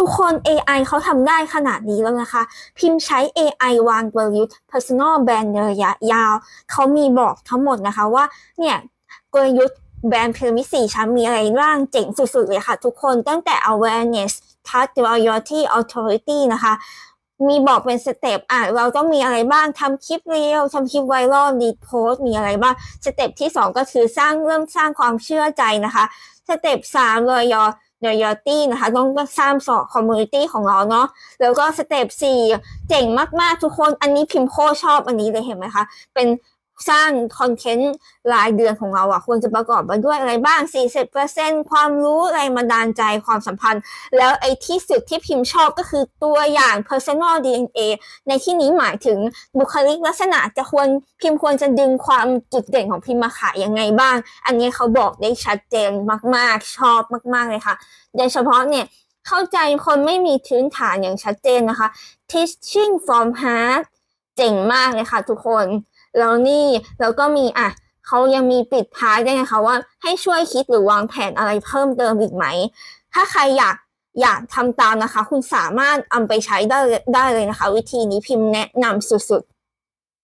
ทุกคน AI เขาทำได้ขนาดนี้แล้วนะคะ พิมพ์ใช้ AI วางกลยุทธ์ personal brand ในระยะยาว เขามีบอกทั้งหมดนะคะว่า เนี่ยกลยุทธ์แบรนด์พีระมิดสี่ชั้นมีอะไรบ้างเจ๋งสุดๆเลยค่ะ ทุกคนตั้งแต่ awareness trust loyalty authority นะคะ มีบอกเป็นสเต็ปอะเราต้องมีอะไรบ้างทำคลิปเรียวทำคลิปไวรัลรีโพสมีอะไรบ้างสเต็ปที่สองก็คือสร้างเริ่มสร้างความเชื่อใจนะคะสเต็ปสามเลยยอ loyalty นะคะ ต้องสร้างสอ community ของเราเนาะแล้วก็สเต็ปสี่เจ๋งมากๆทุกคนอันนี้พิมพ์โคชอบอันนี้เลยเห็นไหมคะ เป็น สร้างคอนเทนต์รายเดือนของเราอะควรจะประกอบไปด้วยอะไรบ้าง 40%ความรู้แรงบันดาลใจความสัมพันธ์ แล้วไอ้ที่สุดที่พิมพ์ชอบก็คือตัวอย่าง personal DNA ในที่นี้หมายถึงบุคลิกลักษณะจะควรพิมพ์ควรจะดึงความจุดเด่นของพิมพ์มาขายยังไงบ้าง อันนี้เขาบอกได้ชัดเจนมาก ๆ ชอบมาก ๆ เลยค่ะ โดยเฉพาะเนี่ยเข้าใจคนไม่มีพื้นฐานอย่างชัดเจนนะคะ teaching from heart เจ๋งมากเลยค่ะทุกคน แล้วนี่แล้วก็มีอะเขายังมีปิดท้ายด้วยนะคะว่าให้ช่วยคิดหรือวางแผนอะไรเพิ่มเติมอีกไหม ถ้าใครอยากอยากทำตามนะคะ คุณสามารถเอาไปใช้ได้ได้เลยนะคะ วิธีนี้พิมพ์แนะนำสุดๆ